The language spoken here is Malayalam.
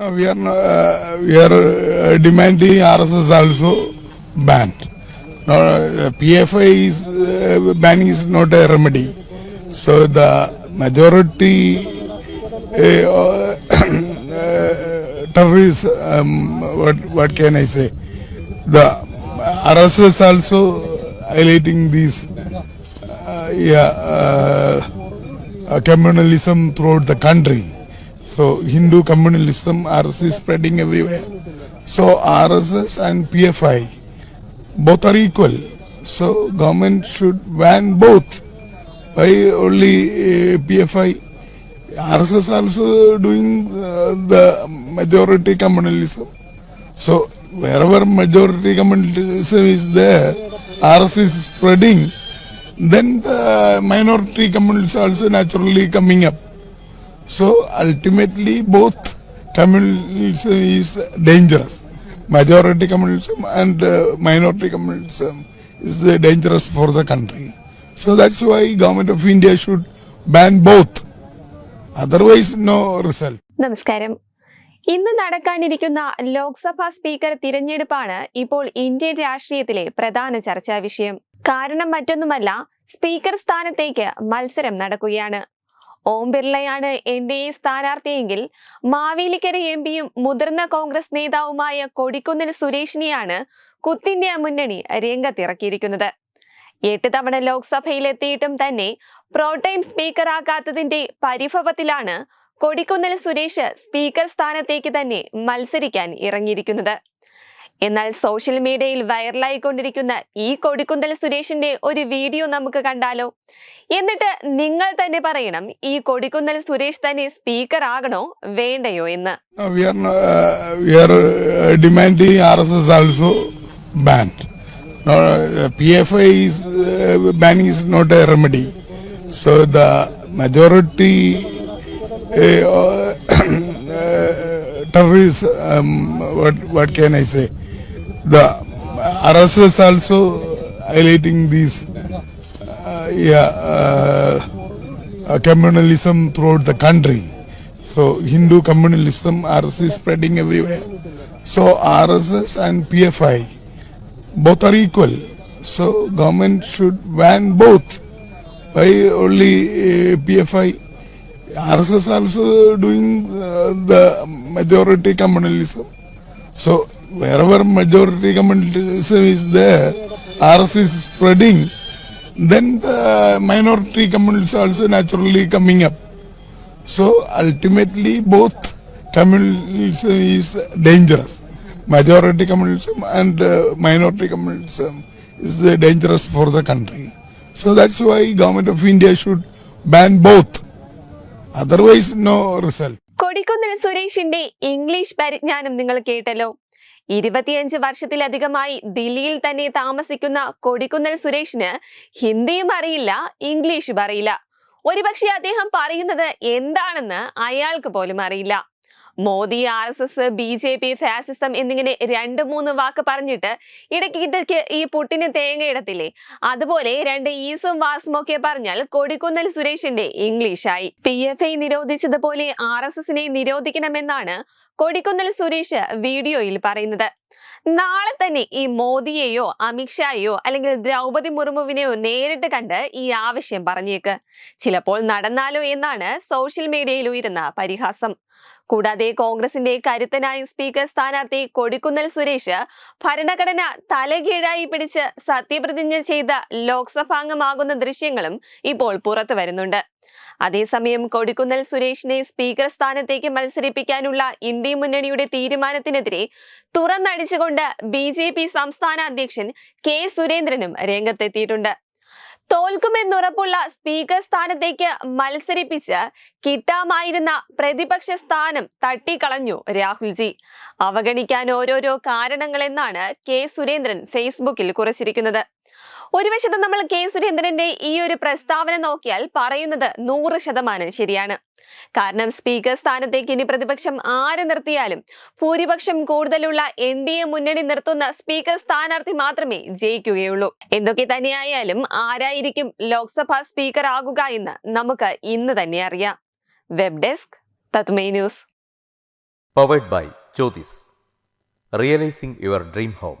Uh, we are uh, we are uh, demanding RSS also banned. Uh, PFI is uh, banning is not a remedy. So the majority uh, uh, terrorists, um, what what can I say? The RSS also highlighting these, uh, yeah, uh, uh, communalism throughout the country. So Hindu communalism, RSS is spreading everywhere. So RSS and PFI, both are equal. So government should ban both. Why only uh, PFI? RSS also doing uh, the majority communalism. So wherever majority communalism is there, RSS is spreading, then the minority communalism also naturally coming up. So ultimately, both communalism is dangerous. Majority communalism and uh, minority communalism is uh, dangerous for the country. So that's why government of India should ban both. Otherwise, no result. നമസ്കാരം ഇന്ന് നടക്കാനിരിക്കുന്ന ലോക്സഭാ സ്പീക്കർ തിരഞ്ഞെടുപ്പാണ് ഇപ്പോൾ ഇന്ത്യൻ രാഷ്ട്രീയത്തിലെ പ്രധാന ചർച്ചാ വിഷയം കാരണം മറ്റൊന്നുമല്ല സ്പീക്കർ സ്ഥാനത്തേക്ക് മത്സരം നടക്കുകയാണ് ഓം ബിർളയാണ് എൻ ഡി എ സ്ഥാനാർത്ഥിയെങ്കിൽ മാവേലിക്കര എം പിയും മുതിർന്ന കോൺഗ്രസ് നേതാവുമായ കൊടിക്കുന്നിൽ സുരേഷിനെയാണ് കുത്തിന്ത്യ മുന്നണി രംഗത്തിറക്കിയിരിക്കുന്നത്. എട്ട് തവണ ലോക്സഭയിലെത്തിയിട്ടും തന്നെ പ്രോടൈം സ്പീക്കറാകാത്തതിന്റെ പരിഭവത്തിലാണ് കൊടിക്കുന്നിൽ സുരേഷ് സ്പീക്കർ സ്ഥാനത്തേക്ക് തന്നെ മത്സരിക്കാൻ ഇറങ്ങിയിരിക്കുന്നത്. എന്നാൽ സോഷ്യൽ മീഡിയയിൽ വൈറലായി കൊണ്ടിരിക്കുന്ന ഈ കൊടിക്കുന്തൽ സുരേഷിന്റെ ഒരു വീഡിയോ നമുക്ക് കണ്ടാലോ? എന്നിട്ട് നിങ്ങൾ തന്നെ പറയണം ഈ കൊടിക്കുന്തൽ സുരേഷ് തന്നെ സ്പീക്കർ ആകണോ? വേണ്ടയോ എന്ന്? മെജോറിറ്റി ടെററിസ് വട്ട് കെ നൈസേ The RSS also highlighting these, uh, yeah. Uh, uh, communalism throughout the country. So Hindu communalism, RSS is spreading everywhere. So RSS and PFI, both are equal. So government should ban both. Why only uh, PFI? RSS is also doing uh, the majority communalism. So wherever majority communalism is there, RS is spreading, then the minority communalism also naturally coming up. So ultimately, both communalism is dangerous. Majority communalism and uh, minority communalism is uh, dangerous for the country. So that's why government of India should ban both. Otherwise, no result. Kodikunnil സുരേഷിന്റെ ഇംഗ്ലീഷ് പരിജ്ഞാനം നിങ്ങൾ കേട്ടല്ലോ ഇരുപത്തിയഞ്ച് വർഷത്തിലധികമായി ദില്ലിയിൽ തന്നെ താമസിക്കുന്ന കൊടിക്കുന്നൽ സുരേഷിന് ഹിന്ദിയും അറിയില്ല ഇംഗ്ലീഷും അറിയില്ല. ഒരുപക്ഷെ അദ്ദേഹം പറയുന്നത് എന്താണെന്ന് അയാൾക്ക് പോലും അറിയില്ല. Modi R S S B J P fascism എന്നിങ്ങനെ രണ്ട് മൂന്ന് വാക്ക് പറഞ്ഞിട്ട് ഇടയ്ക്ക് ഇടയ്ക്ക് ഈ പുട്ടിന് തേങ്ങയിടത്തില്ലേ അതുപോലെ രണ്ട് ഈസും വാസും ഒക്കെ പറഞ്ഞാൽ കൊടിക്കുന്നൽ സുരേഷിന്റെ ഇംഗ്ലീഷായി. പി എഫ് ഐ നിരോധിച്ചതുപോലെ ആർ എസ് എസിനെ നിരോധിക്കണമെന്നാണ് കൊടിക്കുന്നൽ സുരേഷ് വീഡിയോയിൽ പറയുന്നത്. നാളെ തന്നെ ഈ മോദിയെയോ അമിത്ഷായെയോ അല്ലെങ്കിൽ ദ്രൗപതി മുർമുവിനെയോ നേരിട്ട് കണ്ട് ഈ ആവശ്യം പറഞ്ഞേക്ക്. ചിലപ്പോൾ നടന്നാലോ എന്നാണ് സോഷ്യൽ മീഡിയയിൽ ഉയരുന്ന പരിഹാസം. കൂടാതെ കോൺഗ്രസിന്റെ കരുത്തനായ സ്പീക്കർ സ്ഥാനാർത്ഥി കൊടിക്കുന്നൽ സുരേഷ് ഭരണഘടന തലകീഴായി പിടിച്ച് സത്യപ്രതിജ്ഞ ചെയ്ത ലോക്സഭാംഗമാകുന്ന ദൃശ്യങ്ങളും ഇപ്പോൾ പുറത്തു വരുന്നുണ്ട്. അതേസമയം കൊടിക്കുന്നൽ സുരേഷിനെ സ്പീക്കർ സ്ഥാനത്തേക്ക് മത്സരിപ്പിക്കാനുള്ള ഇന്ത്യ മുന്നണിയുടെ തീരുമാനത്തിനെതിരെ തുറന്നടിച്ചുകൊണ്ട് ബി സംസ്ഥാന അധ്യക്ഷൻ കെ സുരേന്ദ്രനും രംഗത്തെത്തിയിട്ടുണ്ട്. തോൽക്കുമെന്നുറപ്പുള്ള സ്പീക്കർ സ്ഥാനത്തേക്ക് മത്സരിപ്പിച്ച് കിട്ടാമായിരുന്ന പ്രതിപക്ഷ സ്ഥാനം തട്ടിക്കളഞ്ഞു രാഹുൽജി. അവഗണിക്കാൻ ഓരോരോ കാരണങ്ങളെന്നാണ് കെ സുരേന്ദ്രൻ ഫേസ്ബുക്കിൽ കുറിച്ചിരിക്കുന്നത്. ഒരു വശത്ത് നമ്മൾ കെ സുരേന്ദ്രന്റെ ഈ ഒരു പ്രസ്താവന നോക്കിയാൽ പറയുന്നത് നൂറ് ശതമാനം ശരിയാണ് കാരണം സ്പീക്കർ സ്ഥാനത്തേക്ക് ഇനി പ്രതിപക്ഷം ആര് നിർത്തിയാലും ഭൂരിപക്ഷം കൂടുതലുള്ള എൻ ഡി എ മുന്നണി നിർത്തുന്ന സ്പീക്കർ സ്ഥാനാർത്ഥി മാത്രമേ ജയിക്കുകയുള്ളൂ എന്തൊക്കെ തന്നെയായാലും ആരായിരിക്കും ലോക്സഭാ സ്പീക്കർ ആകുക എന്ന് നമുക്ക് ഇന്ന് തന്നെ അറിയാം web desk തത്മേ news powered by Jyotis. Realising your dream home.